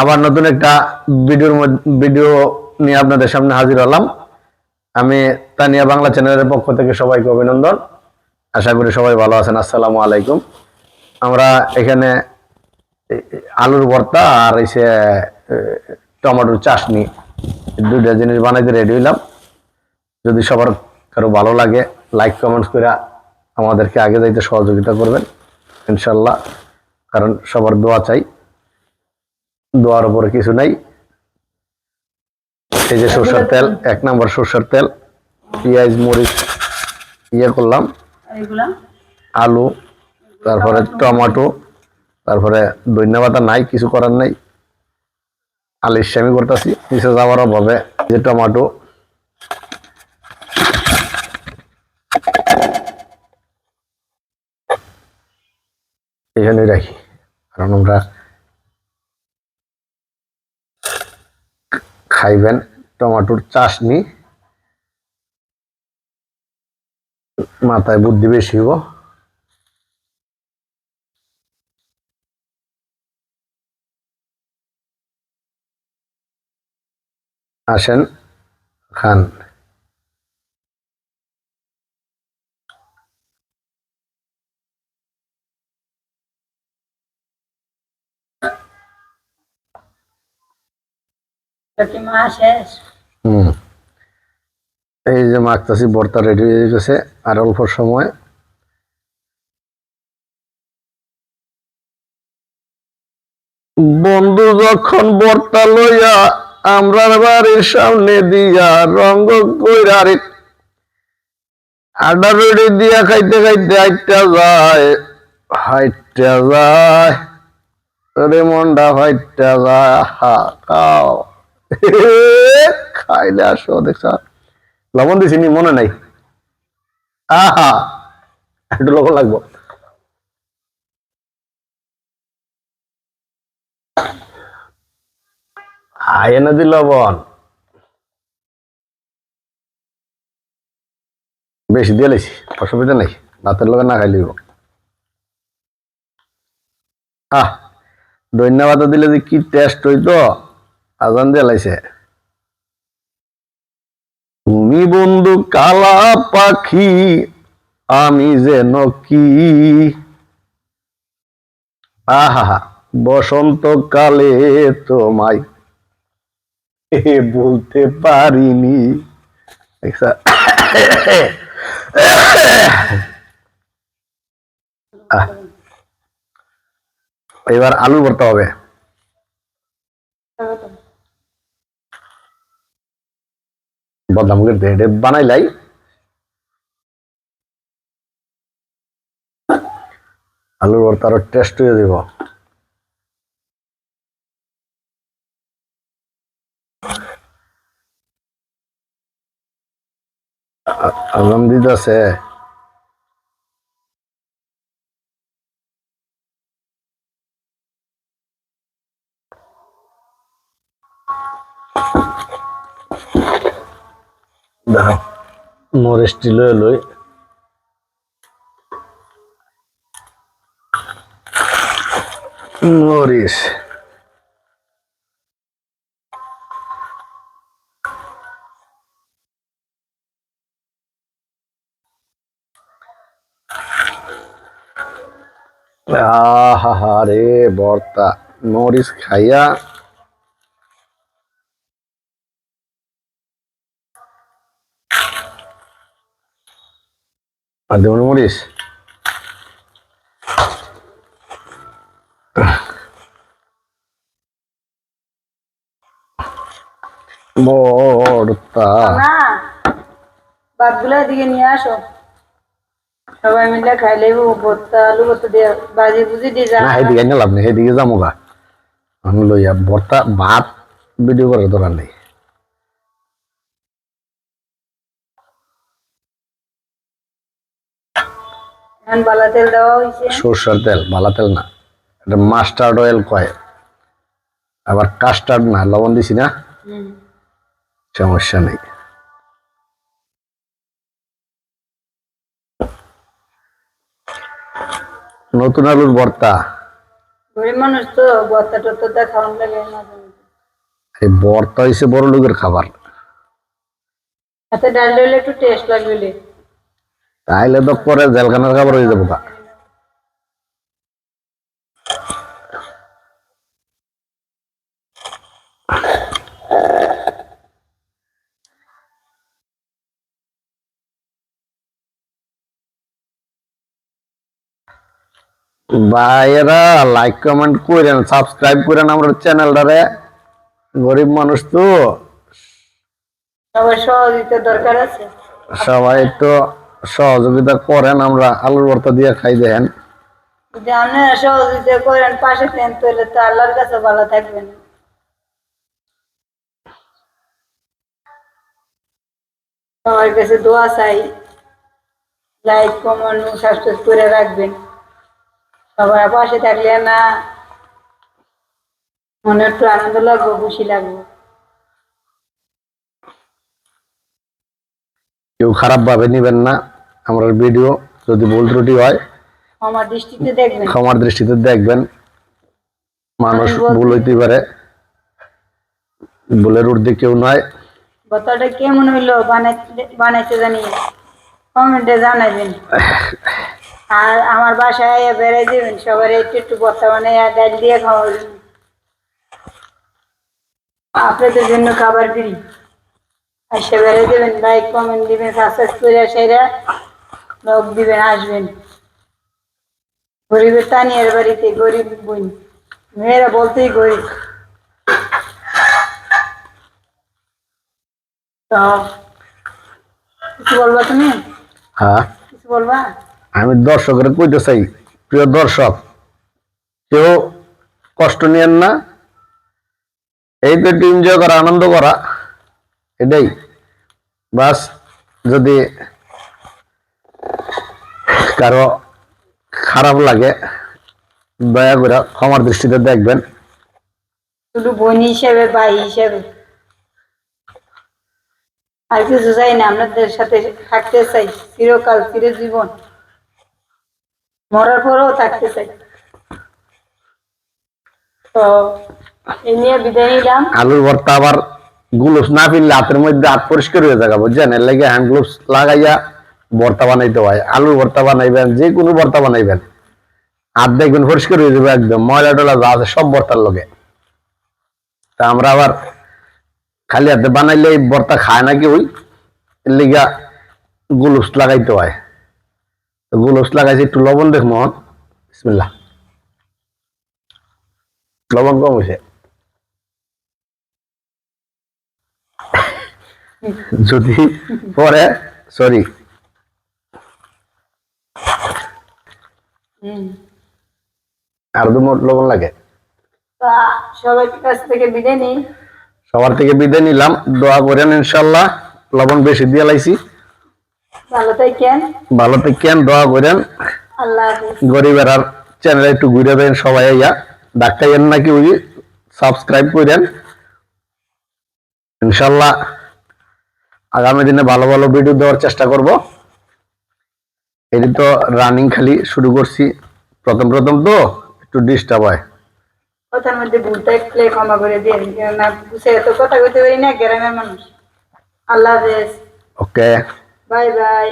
আবার নতুন একটা ভিডিওর ভিডিও নিয়ে আপনাদের সামনে হাজির হলাম। আমি তানিয়া বাংলা চ্যানেলের পক্ষ থেকে সবাইকে অভিনন্দন। আশা করি সবাই ভালো আছেন। আসসালামু আলাইকুম। আমরা এখানে আলুর ভর্তা আর এসে টমেটোর চাটনি দুইটা জিনিস বানাইতে রেডি হইলাম। যদি সবার কারও ভালো লাগে লাইক কমেন্টস করে আমাদেরকে আগে যাইতে সহযোগিতা করবেন ইনশাল্লাহ কারণ সবার দোয়া চাই। দোয়ার উপরে কিছু নাই। এই যে সরষের তেল এক নম্বর সরষের তেল পেঁয়াজ মরিচ ইয়ে করলাম। আলু তারপরে টমেটো। তারপরে ধন্যবাদ নাই কিছু করার নাই। আলির স্বামী করতেছি নিচে যাওয়ার অভাবে যে টমেটো। এখানে রাখি। কারণ আমরা খাইবেন টমেটোর চাষনি মাথায় বুদ্ধি বেশি হইব। আসেন খান। এই যে মাখতাছি ভর্তা রেডি হয়ে গেছে, আর অল্প সময়। বন্ধু যখন ভর্তা লইয়া আমরার বাড়ির সামনে দিয়া রঙ্গ কইরা রে আডা রুড়ি দিয়া খাইতে খাইতে হাইটা যায় হাইটা যায়, রে মন্ডা হাইটা যায় হা খাও খাইলে আসো দেখছ। লবণ দিছি, নি, মনে নাই। আহা, একটু লবণ লাগবো। আয় এনে দি লবণ। বেশি দিয়ে লাইছি, অসুবিধা নাই ভাতের লগে না খাইলিব আহ, ধন্যবাদ দিলে যে কি টেস্ট হইতো। আজান দিয়ে লাইছে। তুমি বন্ধু কালা পাখি, আমি যেন কি? আহা বসন্ত কালে তোমায় বলতে পারিনি। এবার আলু ভর্তা হবে। বদনাম দেহে বানাই বানাইলাই। আলুর ভর্তা আরও টেস্ট হয়ে দিব আলম দিতেছে মরিচটি লই লই মরিচ আহা রে বর্তা মরিচ খাইয়া আর দেবেন মরিচ বর্তা ভাতগুলো এদিকে নিয়ে আসো। সবাই মিলে খাইলে ভর্তা আলু ভর্তা দিয়ে বাজি বুঝি দিয়ে যা। না সেদিকে না লাভ নেই সেদিকে যাব গা। আমি লইয়া বর্তা ভাত ভিডিও করার দরকার নেই এখন বালা তেল দেওয়া হয়েছে সরষের তেল ভালা তেল না। এটা মাস্টার্ড অয়েল কয়। আবার কাস্টার্ড না লবণ দিছি না? সমস্যা নেই। নতুন আলুর ভর্তা। এই বর্তা হয়েছে বড় লোকের খাবার একটু টেস্ট লাগবে তাইলে তো পরে জেলখানার খাবার হয়ে যাব ভাইয়েরা লাইক কমেন্ট করেন সাবস্ক্রাইব করেন আমার চ্যানেলটারে। গরিব মানুষ তো। সবার সহযোগিতার দরকার আছে। সবাই একটু সহযোগিতা করেন আমরা আলুর ভর্তা দিয়ে খাই দেন যদি আপনারা সহযোগিতা করেন পাশে দেন তাহলে তো আল্লাহর কাছে ভালো থাকবেন। সবার কাছে দোয়া চাই লাইক কমেন্ট সাবস্ক্রাইব করে রাখবেন। সবার পাশে থাকলে না মনে একটু আনন্দ লাগবে খুশি লাগবে। কেউ খারাপ ভাবে নিবেন না। আমার ভিডিও যদি ভুল ত্রুটি হয় আমার দৃষ্টিতে দেখবেন। ক্ষমার দৃষ্টিতে দেখবেন। মানুষ ভুল হইতে পারে। ভুলের ঊর্ধ্বে কেউ নয়। বতটা কেমন হইল বানাইতে বানাইতে জানি। কমেন্টে জানাবেন আর আমার বাসায় আইয়া বেড়াই দেবেন সবার একটু একটু বর্তা বানাইয়া ডাল দিয়ে খাওয়াবেন। আপনাদের জন্য খাবার ফ্রি আর সে বেড়াই দেবেন লাইক কমেন্ট দিবেন সাবস্ক্রাইব করে সেরা লোক দিবেন আসবেন। গরিবের তানিয়ার বাড়িতে গরিব বোন। মেয়েরা বলতেই গরিব। তো কিছু বলবা তুমি? হ্যাঁ। কিছু বলবা? আমি দর্শকের কইতে চাই প্রিয় দর্শক কেউ কষ্ট নিয়েন না। এই তো এনজয় করা আনন্দ করা এটাই। বাস যদি কারও খারাপ লাগে দয়া করে ক্ষমার দৃষ্টিতে দেখবেন। শুধু বোন হিসেবে ভাই হিসেবে। আর কিছু চাই না আপনাদের সাথে থাকতে চাই চিরকাল চির জীবন। মরার পরেও থাকতে চাই। তো এই নিয়ে বিদায় নিলাম। আলুর ভর্তা আবার গ্লোভস না ফিরলে হাতের মধ্যে হাত পরিষ্কার হয়ে যাবে বুঝছেন? এর লাগে হ্যান্ড গ্লোভস লাগাইয়া ভর্তা বানাইতে হয়, আলুর ভর্তা বানাইবেন যে কোনো ভর্তা বানাইবেন। হাত দেখবেন পরিষ্কার হয়ে যাবে একদম ময়লা টলা যা আছে সব ভর্তার লগে। তা আমরা আবার খালি হাতে বানাইলে এই ভর্তা খায় নাকি ওই? লিগা গ্লোভস লাগাইতে হয়। গুলুস লাগাইছে, একটু লবণ দেখ মোহন। বিসমিল্লাহ। লবণ কম হয়েছে। যদি পরে সরি আর মোট লবণ লাগে? সবার কাছ থেকে বিদায় নিই। সবার থেকে বিদায় নিলাম। দোয়া করেন ইনশাল্লাহ। লবণ বেশি দিয়ে লাইছি। ভালো থাকেন। ভালো থেকেন দোয়া করেন। আল্লাহ গরিবের আর চ্যানেলে একটু ঘুরে দেন সবাই ইয়া ডাক্তার নাকি ওই সাবস্ক্রাইব করেন। ইনশাল্লাহ আগামী দিনে ভালো ভালো ভিডিও দেওয়ার চেষ্টা করব। এটি তো রানিং খালি শুরু করছি। প্রথম প্রথম তো একটু ডিস্টার্ব হয়। কথার মধ্যে ভুলটা থাকলে ক্ষমা করে দিন কেননা বুঝে এত কথা কইতে পারি না গ্রামের মানুষ। আল্লাহ হাফেজ। Okay bye bye.